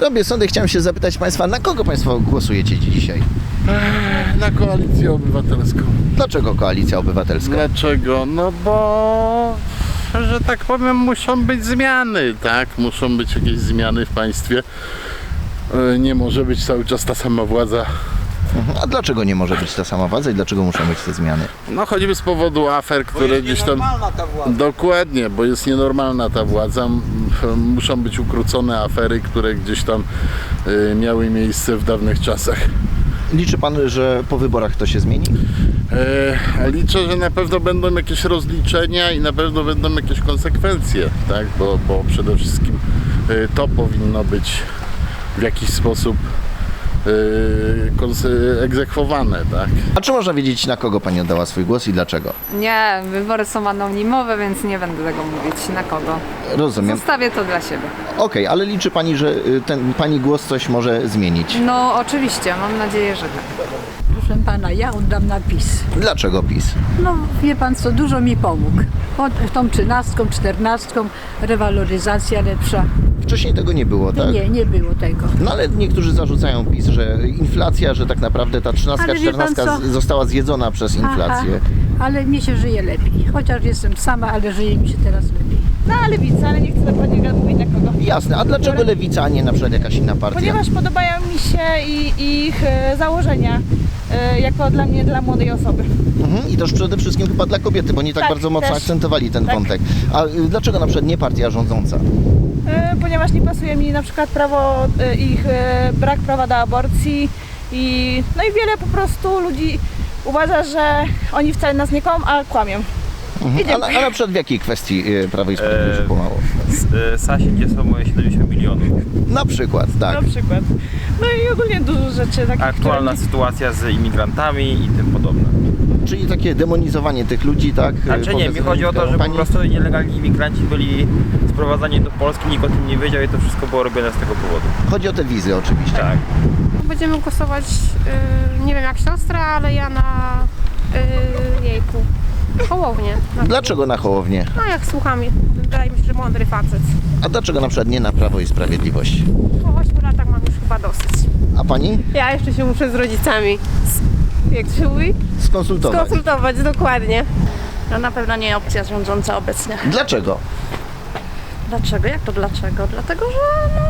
Robię sądy, chciałem się zapytać Państwa, na kogo Państwo głosujecie dzisiaj? Na koalicję obywatelską. Dlaczego Koalicja Obywatelska? Dlaczego? No bo, że tak powiem, muszą być zmiany, tak? Muszą być jakieś zmiany w państwie. Nie może być cały czas ta sama władza. Mhm. A dlaczego nie może być ta sama władza i dlaczego muszą być te zmiany? No choćby z powodu afer, które gdzieś tam... Dokładnie, bo jest nienormalna ta władza. M- Muszą być ukrócone afery, które gdzieś tam e, miały miejsce w dawnych czasach. Liczy Pan, że po wyborach to się zmieni? E, liczę, że na pewno będą jakieś rozliczenia i na pewno będą jakieś konsekwencje, tak? Bo, bo przede wszystkim e, to powinno być w jakiś sposób konse- egzekwowane, tak? A czy można wiedzieć, na kogo Pani oddała swój głos i dlaczego? Nie, wybory są anonimowe, więc nie będę tego mówić na kogo. Rozumiem. Zostawię to dla siebie. Okej, ale liczy Pani, że y, ten Pani głos coś może zmienić? No oczywiście, mam nadzieję, że tak. Pana, ja oddam na PiS. Dlaczego PiS? No wie pan co, dużo mi pomógł. Od tą trzynastką, czternastką, rewaloryzacja lepsza. Wcześniej tego nie było, tak? Nie, nie było tego. No ale niektórzy zarzucają PiS, że inflacja, że tak naprawdę ta 13, Ale wie pan 14 co? została zjedzona przez inflację. Ale mnie się żyje lepiej. Chociaż jestem sama, ale żyje mi się teraz lepiej. Na lewicę, ale nie chcę dokładnie mówić na kogo. Jasne, a dlaczego lewica, a nie na przykład jakaś inna partia? Ponieważ podobają mi się i, ich e, założenia e, jako dla mnie, dla młodej osoby. Mhm. I też przede wszystkim chyba dla kobiety, bo nie tak, Tak, bardzo mocno też. akcentowali ten Tak. wątek. A y, dlaczego na przykład nie partia rządząca? E, ponieważ nie pasuje mi na przykład prawo, e, ich e, brak prawa do aborcji i no i wiele po prostu ludzi uważa, że oni wcale nas nie kłamią, a kłamią. Mhm. A, na- przykład w jakiej kwestii y, Prawo i Sprawiedliwość Eee, kłamało? S- e, Sasie, gdzie są moje 70 milionów. Na przykład, tak. Na przykład. No i ogólnie dużo rzeczy takich, Aktualna które... sytuacja z imigrantami i tym podobne. Czyli takie demonizowanie tych ludzi, tak? Znaczy nie, mi chodzi o to, że po prostu nielegalni imigranci byli sprowadzani do Polski, nikt o tym nie wiedział i to wszystko było robione z tego powodu. Chodzi o te wizy oczywiście. Tak. Będziemy głosować, y, nie wiem jak siostra, ale ja na y, jejku. Hołownie. Na- Dlaczego na Hołownię? No jak słucham, wydaje mi się, że mądry facet. A dlaczego na przykład nie na Prawo i Sprawiedliwość? Po 8 latach mam już chyba dosyć. A pani? Ja jeszcze się muszę z rodzicami, jak to się mówi, Skonsultować. skonsultować dokładnie. No na pewno nie opcja rządząca obecnie. Dlaczego? Dlaczego? Jak to dlaczego? Dlatego, że no,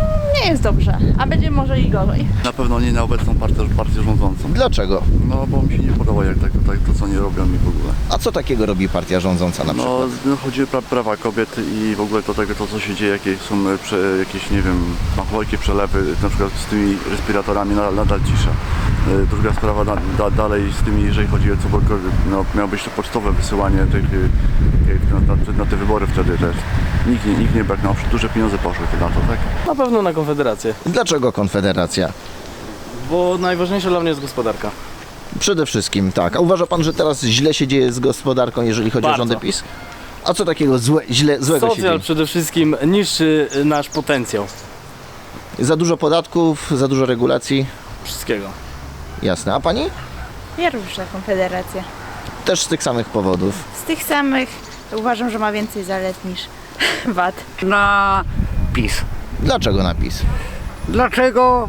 nie jest dobrze, a będzie może i gorzej. Na pewno nie na obecną partię, partię rządzącą. Dlaczego? No bo mi się nie podoba jak tak, tak to co nie robią mi w ogóle. A co takiego robi partia rządząca na przykład? No, no chodzi o pra, prawa kobiet i w ogóle to tego to co się dzieje, jakie są e, prze, jakieś nie wiem, machłojkie przelewy, na przykład z tymi respiratorami nadal, nadal cisza. E, Druga sprawa da, da, dalej z tymi, jeżeli chodzi o co no, miało być to pocztowe wysyłanie tych e, e, na, na, na te wybory wtedy też. Nikt, nie- nikt nie brał, no, duże pieniądze poszły na to, tak? Na pewno na Konfederację, Dlaczego Konfederacja? bo najważniejsza dla mnie jest gospodarka. Przede wszystkim tak. A uważa pan, że teraz źle się dzieje z gospodarką, jeżeli chodzi o Bardzo. rządy PiS? A co takiego złe, źle, złego się Socjal dzieje? przede wszystkim niszczy nasz potencjał Za dużo podatków, za dużo regulacji? wszystkiego. Jasne. A pani? Ja również na Konfederację. Też z tych samych powodów. Z tych samych uważam, że ma więcej zalet niż wad. na PiS. Dlaczego napis? Dlaczego?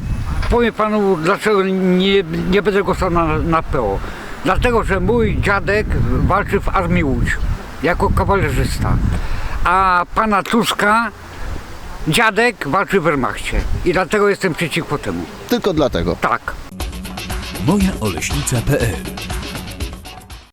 Powiem panu, dlaczego nie, nie będę głosował na, na PO. Dlatego, że mój dziadek walczył w Armii Łódź jako kawalerzysta, a pana Tuska dziadek walczył w Wehrmachcie i dlatego jestem przeciwko temu. Tylko dlatego. Tak. mojaoleśnica.pl